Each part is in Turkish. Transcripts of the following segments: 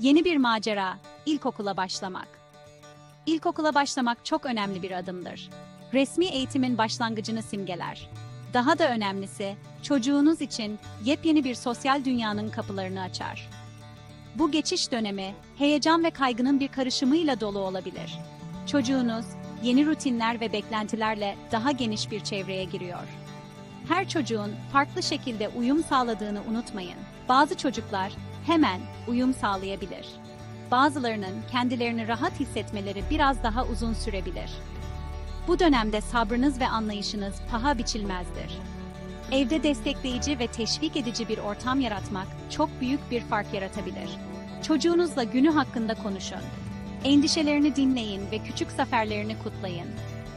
Yeni bir macera, ilkokula başlamak. İlkokula başlamak çok önemli bir adımdır. Resmi eğitimin başlangıcını simgeler. Daha da önemlisi, çocuğunuz için yepyeni bir sosyal dünyanın kapılarını açar. Bu geçiş dönemi, heyecan ve kaygının bir karışımıyla dolu olabilir. Çocuğunuz, yeni rutinler ve beklentilerle daha geniş bir çevreye giriyor. Her çocuğun farklı şekilde uyum sağladığını unutmayın. Bazı çocuklar hemen uyum sağlayabilir. Bazılarının kendilerini rahat hissetmeleri biraz daha uzun sürebilir. Bu dönemde sabrınız ve anlayışınız paha biçilmezdir. Evde destekleyici ve teşvik edici bir ortam yaratmak çok büyük bir fark yaratabilir. Çocuğunuzla günü hakkında konuşun. Endişelerini dinleyin ve küçük zaferlerini kutlayın.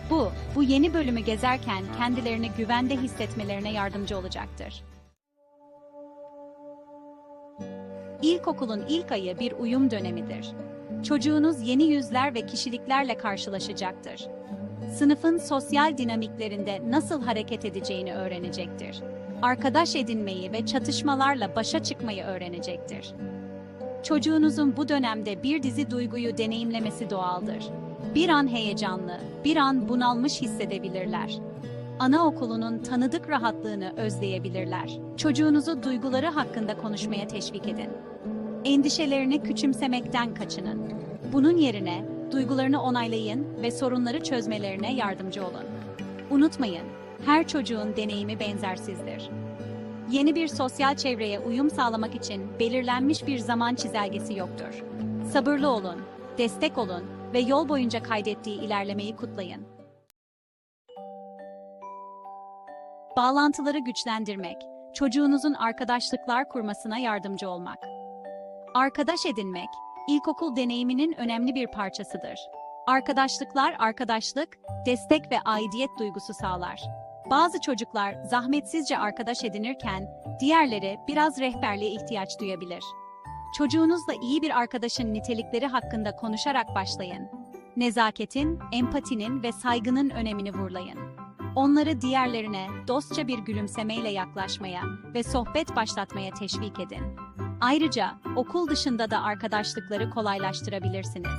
Bu, bu yeni bölümü gezerken kendilerini güvende hissetmelerine yardımcı olacaktır. İlkokulun ilk ayı bir uyum dönemidir. Çocuğunuz yeni yüzler ve kişiliklerle karşılaşacaktır. Sınıfın sosyal dinamiklerinde nasıl hareket edeceğini öğrenecektir. Arkadaş edinmeyi ve çatışmalarla başa çıkmayı öğrenecektir. Çocuğunuzun bu dönemde bir dizi duyguyu deneyimlemesi doğaldır. Bir an heyecanlı, bir an bunalmış hissedebilirler. Anaokulunun tanıdık rahatlığını özleyebilirler. Çocuğunuzu duyguları hakkında konuşmaya teşvik edin. Endişelerini küçümsemekten kaçının. Bunun yerine duygularını onaylayın ve sorunları çözmelerine yardımcı olun. Unutmayın, her çocuğun deneyimi benzersizdir. Yeni bir sosyal çevreye uyum sağlamak için belirlenmiş bir zaman çizelgesi yoktur. Sabırlı olun, destek olun ve yol boyunca kaydettiği ilerlemeyi kutlayın. Bağlantıları güçlendirmek, çocuğunuzun arkadaşlıklar kurmasına yardımcı olmak. Arkadaş edinmek, ilkokul deneyiminin önemli bir parçasıdır. Arkadaşlıklar arkadaşlık, destek ve aidiyet duygusu sağlar. Bazı çocuklar zahmetsizce arkadaş edinirken, diğerleri biraz rehberliğe ihtiyaç duyabilir. Çocuğunuzla iyi bir arkadaşın nitelikleri hakkında konuşarak başlayın. Nezaketin, empatinin ve saygının önemini vurlayın. Onları diğerlerine dostça bir gülümsemeyle yaklaşmaya ve sohbet başlatmaya teşvik edin. Ayrıca okul dışında da arkadaşlıkları kolaylaştırabilirsiniz.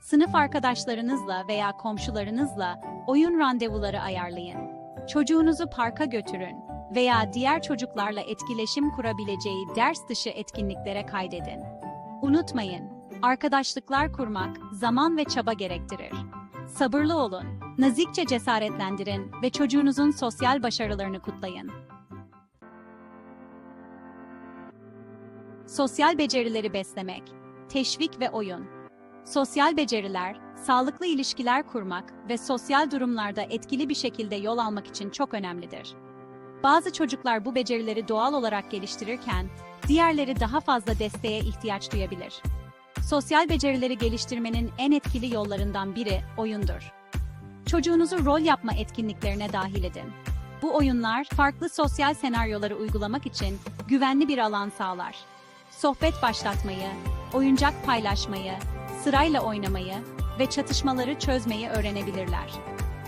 Sınıf arkadaşlarınızla veya komşularınızla oyun randevuları ayarlayın. Çocuğunuzu parka götürün veya diğer çocuklarla etkileşim kurabileceği ders dışı etkinliklere kaydedin. Unutmayın, arkadaşlıklar kurmak zaman ve çaba gerektirir. Sabırlı olun, nazikçe cesaretlendirin ve çocuğunuzun sosyal başarılarını kutlayın. Sosyal becerileri beslemek, teşvik ve oyun. Sosyal beceriler, sağlıklı ilişkiler kurmak ve sosyal durumlarda etkili bir şekilde yol almak için çok önemlidir. Bazı çocuklar bu becerileri doğal olarak geliştirirken, diğerleri daha fazla desteğe ihtiyaç duyabilir. Sosyal becerileri geliştirmenin en etkili yollarından biri oyundur. Çocuğunuzu rol yapma etkinliklerine dahil edin. Bu oyunlar farklı sosyal senaryoları uygulamak için güvenli bir alan sağlar. Sohbet başlatmayı, oyuncak paylaşmayı, sırayla oynamayı ve çatışmaları çözmeyi öğrenebilirler.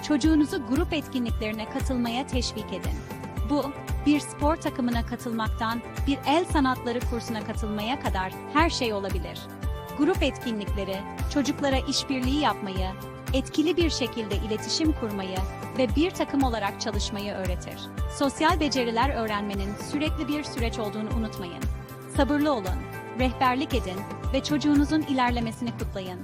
Çocuğunuzu grup etkinliklerine katılmaya teşvik edin. Bu, bir spor takımına katılmaktan bir el sanatları kursuna katılmaya kadar her şey olabilir. Grup etkinlikleri, çocuklara işbirliği yapmayı, etkili bir şekilde iletişim kurmayı ve bir takım olarak çalışmayı öğretir. Sosyal beceriler öğrenmenin sürekli bir süreç olduğunu unutmayın. Sabırlı olun, rehberlik edin ve çocuğunuzun ilerlemesini kutlayın.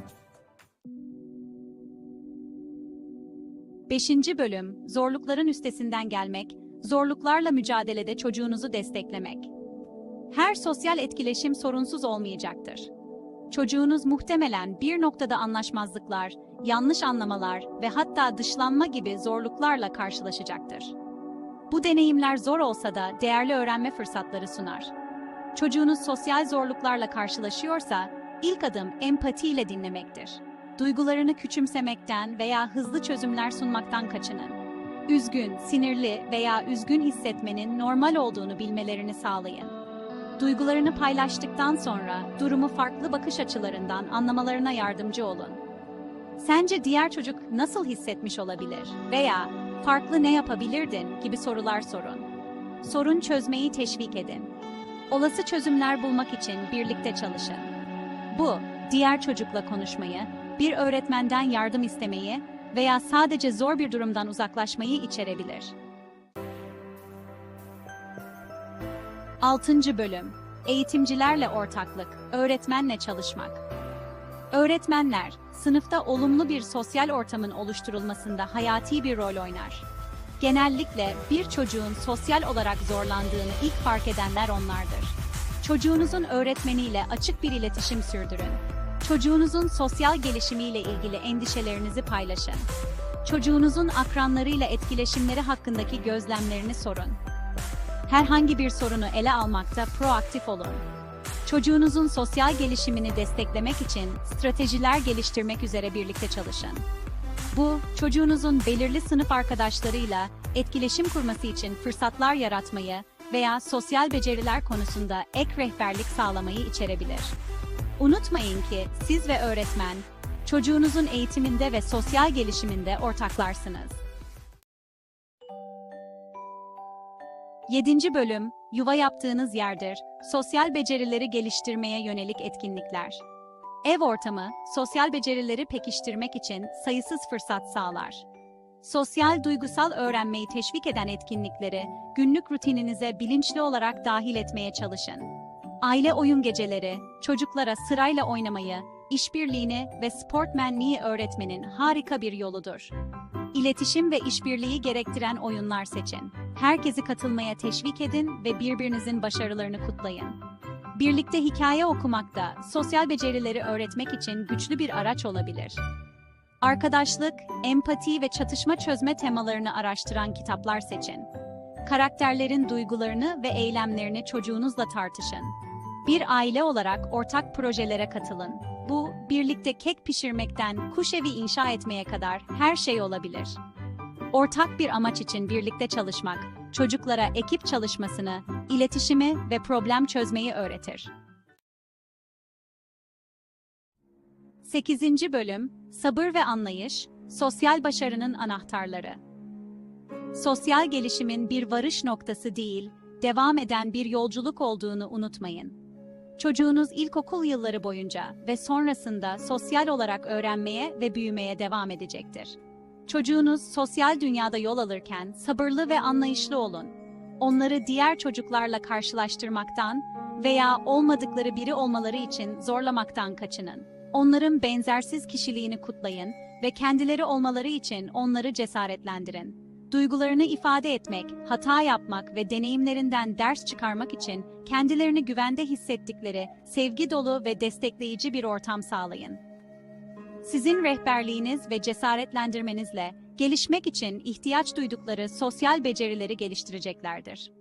5. Bölüm Zorlukların üstesinden gelmek, zorluklarla mücadelede çocuğunuzu desteklemek. Her sosyal etkileşim sorunsuz olmayacaktır. Çocuğunuz muhtemelen bir noktada anlaşmazlıklar, yanlış anlamalar ve hatta dışlanma gibi zorluklarla karşılaşacaktır. Bu deneyimler zor olsa da değerli öğrenme fırsatları sunar. Çocuğunuz sosyal zorluklarla karşılaşıyorsa, ilk adım empatiyle dinlemektir. Duygularını küçümsemekten veya hızlı çözümler sunmaktan kaçının. Üzgün, sinirli veya üzgün hissetmenin normal olduğunu bilmelerini sağlayın. Duygularını paylaştıktan sonra durumu farklı bakış açılarından anlamalarına yardımcı olun. Sence diğer çocuk nasıl hissetmiş olabilir veya farklı ne yapabilirdin gibi sorular sorun. Sorun çözmeyi teşvik edin. Olası çözümler bulmak için birlikte çalışın. Bu, diğer çocukla konuşmayı, bir öğretmenden yardım istemeyi veya sadece zor bir durumdan uzaklaşmayı içerebilir. 6. Bölüm Eğitimcilerle ortaklık, öğretmenle çalışmak. Öğretmenler, sınıfta olumlu bir sosyal ortamın oluşturulmasında hayati bir rol oynar. Genellikle bir çocuğun sosyal olarak zorlandığını ilk fark edenler onlardır. Çocuğunuzun öğretmeniyle açık bir iletişim sürdürün. Çocuğunuzun sosyal gelişimiyle ilgili endişelerinizi paylaşın. Çocuğunuzun akranlarıyla etkileşimleri hakkındaki gözlemlerini sorun. Herhangi bir sorunu ele almakta proaktif olun. Çocuğunuzun sosyal gelişimini desteklemek için stratejiler geliştirmek üzere birlikte çalışın. Bu, çocuğunuzun belirli sınıf arkadaşlarıyla etkileşim kurması için fırsatlar yaratmayı veya sosyal beceriler konusunda ek rehberlik sağlamayı içerebilir. Unutmayın ki siz ve öğretmen, çocuğunuzun eğitiminde ve sosyal gelişiminde ortaklarsınız. 7. Bölüm, yuva yaptığınız yerdir. Sosyal becerileri geliştirmeye yönelik etkinlikler. Ev ortamı, sosyal becerileri pekiştirmek için sayısız fırsat sağlar. Sosyal duygusal öğrenmeyi teşvik eden etkinlikleri günlük rutininize bilinçli olarak dahil etmeye çalışın. Aile oyun geceleri, çocuklara sırayla oynamayı, işbirliğini ve sportmenliği öğretmenin harika bir yoludur. İletişim ve işbirliği gerektiren oyunlar seçin. Herkesi katılmaya teşvik edin ve birbirinizin başarılarını kutlayın. Birlikte hikaye okumak da sosyal becerileri öğretmek için güçlü bir araç olabilir. Arkadaşlık, empati ve çatışma çözme temalarını araştıran kitaplar seçin. Karakterlerin duygularını ve eylemlerini çocuğunuzla tartışın. Bir aile olarak ortak projelere katılın. Bu, birlikte kek pişirmekten kuş evi inşa etmeye kadar her şey olabilir. Ortak bir amaç için birlikte çalışmak, çocuklara ekip çalışmasını, iletişimi ve problem çözmeyi öğretir. 8. Bölüm Sabır ve Anlayış, Sosyal Başarının Anahtarları Sosyal gelişimin bir varış noktası değil, devam eden bir yolculuk olduğunu unutmayın. Çocuğunuz ilkokul yılları boyunca ve sonrasında sosyal olarak öğrenmeye ve büyümeye devam edecektir. Çocuğunuz sosyal dünyada yol alırken sabırlı ve anlayışlı olun. Onları diğer çocuklarla karşılaştırmaktan veya olmadıkları biri olmaları için zorlamaktan kaçının. Onların benzersiz kişiliğini kutlayın ve kendileri olmaları için onları cesaretlendirin. Duygularını ifade etmek, hata yapmak ve deneyimlerinden ders çıkarmak için kendilerini güvende hissettikleri, sevgi dolu ve destekleyici bir ortam sağlayın. Sizin rehberliğiniz ve cesaretlendirmenizle gelişmek için ihtiyaç duydukları sosyal becerileri geliştireceklerdir.